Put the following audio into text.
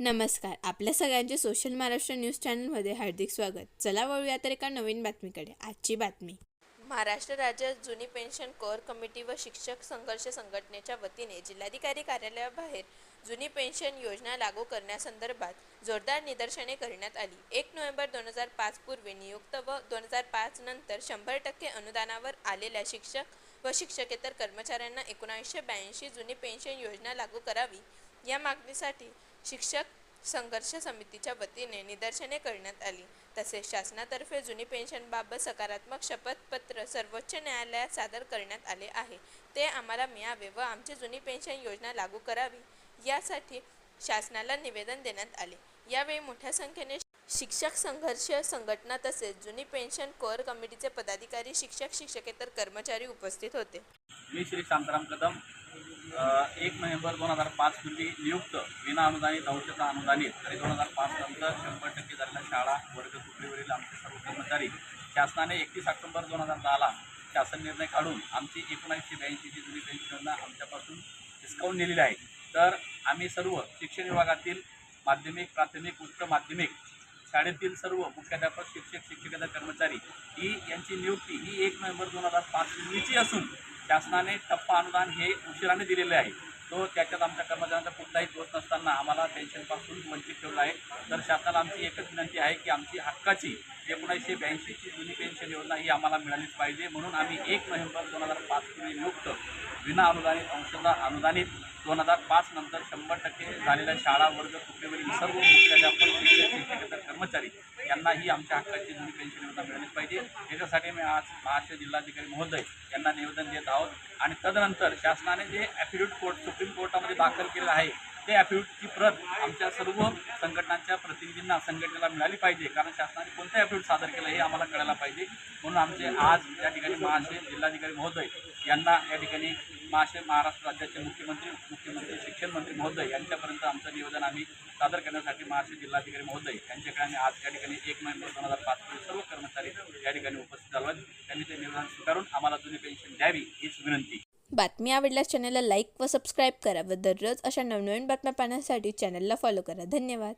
नमस्कार. आपल्या सगळ्यांचे सोशल महाराष्ट्र न्यूज चॅनलमध्ये हार्दिक स्वागत. चला वळूया तर एका नवीन बातमीकडे. आजची बातमी. महाराष्ट्र राज्य जुनी पेन्शन कोर कमिटी व शिक्षक संघर्ष संघटनेच्या वतीने जिल्हाधिकारी कार्यालयाबाहेर जुनी पेन्शन योजना लागू करण्यासंदर्भात जोरदार निदर्शने करण्यात आली. एक नोव्हेंबर दोन हजार पाच पूर्वी नियुक्त व दोन हजार पाच नंतर शंभर टक्के अनुदानावर आलेल्या शिक्षक व शिक्षकेतर कर्मचाऱ्यांना एकोणीसशे ब्याऐंशी जुनी पेन्शन योजना लागू करावी या मागणीसाठी शिक्षक संघर्ष समितीच्या वतीने निदर्शने करण्यात आली. तसेच शासनातर्फे जुनी पेन्शनबाबत सकारात्मक शपथपत्र सर्वोच्च न्यायालयात सादर करण्यात आले आहे. ते आम्हाला मिळावे व आमची जुनी पेन्शन योजना लागू करावी यासाठी शासनाला निवेदन देण्यात आले. यावेळी मोठ्या संख्येने शिक्षक संघर्ष संघटना तसेच जुनी पेन्शन कोअर कमिटीचे पदाधिकारी शिक्षक शिक्षकेतर कर्मचारी उपस्थित होते. मी श्री शांताराम कदम एक नोव्हेंबर दोन हजार पाच पूर्वी नियुक्त विना अनुदानित औषध अनुदानित आणि दोन हजार पाच नंतर शंभर टक्के झालेल्या शाळा वर्ग तुकडीवरील आमचे सर्व कर्मचारी शासनाने एकतीस ऑक्टोबर दोन हजार दहाला शासन निर्णय काढून आमची एकोणीसशे ब्याऐंशीची जुनी पेन्शन योजना आमच्यापासून हिसकावून नेलेली आहे. तर आम्ही सर्व शिक्षण विभागातील माध्यमिक प्राथमिक उच्च माध्यमिक शाळेतील सर्व मुख्याध्यापक शिक्षक शिक्षकेतर कर्मचारी ही यांची नियुक्ती ही एक नोव्हेंबर दोन हजार पाच पूर्वीची असून शासनाने टप्पा अनुदान हे उशिराने दिलेले आहे. तो त्याच्यात आमच्या कर्मचाऱ्यांचा कुठलाही दोष नसताना आम्हाला पेन्शनपासून वंचित ठेवला आहे. तर शासनाला आमची एकच विनंती आहे की आमची हक्काची एकोणीसशे ब्याऐंशीची जुनी पेन्शन योजना ही आम्हाला मिळालीच पाहिजे. म्हणून आम्ही एक नोव्हेंबर दोन हजार पाच पूर्वी नियुक्त विना अनुदानित अंशदा अनुदानित दोन हजार पाच नंतर शंभर टक्के झालेल्या शाळा वर्ग तुकडेवरील सर्व मुख्याध्यापक शिक्षक शिक्षकेतर कर्मचारी यांनाही आमच्या हक्काची जुनी पेन्शन योजना मिळालीच पाहिजे. याच्यासाठी मी आज महाराष्ट्र जिल्हाधिकारी महोदय यांना निवेदन देत आहोत. आणि तदनंतर शासनाने जे ॲफिडेविट कोर्ट सुप्रीम कोर्टामध्ये दाखल केलं आहे ते ॲफिडेविटची प्रत आमच्या सर्व संघटनांच्या प्रतिनिधींना संघटनेला मिळाली पाहिजे. कारण शासनाने कोणतं ॲफिडेविट सादर केलं हे आम्हाला कळायला पाहिजे. म्हणून आमचे आज या ठिकाणी महाशय जिल्हाधिकारी महोदय यांना या ठिकाणी महाशय महाराष्ट्र राज्याचे मुख्यमंत्री मुख्यमंत्री शिक्षण मंत्री महोदय यांच्यापर्यंत आमचं निवेदन आम्ही सादर करण्यासाठी महाराष्ट्र जिल्हाधिकारी महोदय यांच्याकडे आम्ही आज या ठिकाणी एक नोव्हेंबर दोन हजार पाच सर्व कर्मचारी या ठिकाणी उपस्थित झालो आहेत. त्यांनी ते निवेदन स्वीकारून आम्हाला जुनी पेन्शन द्यावी हीच विनंती. बातमी आवडल्यास चॅनलला लाईक व सबस्क्राईब करा व दररोज अशा नवनवीन बातम्या पाहण्यासाठी चॅनलला फॉलो करा. धन्यवाद.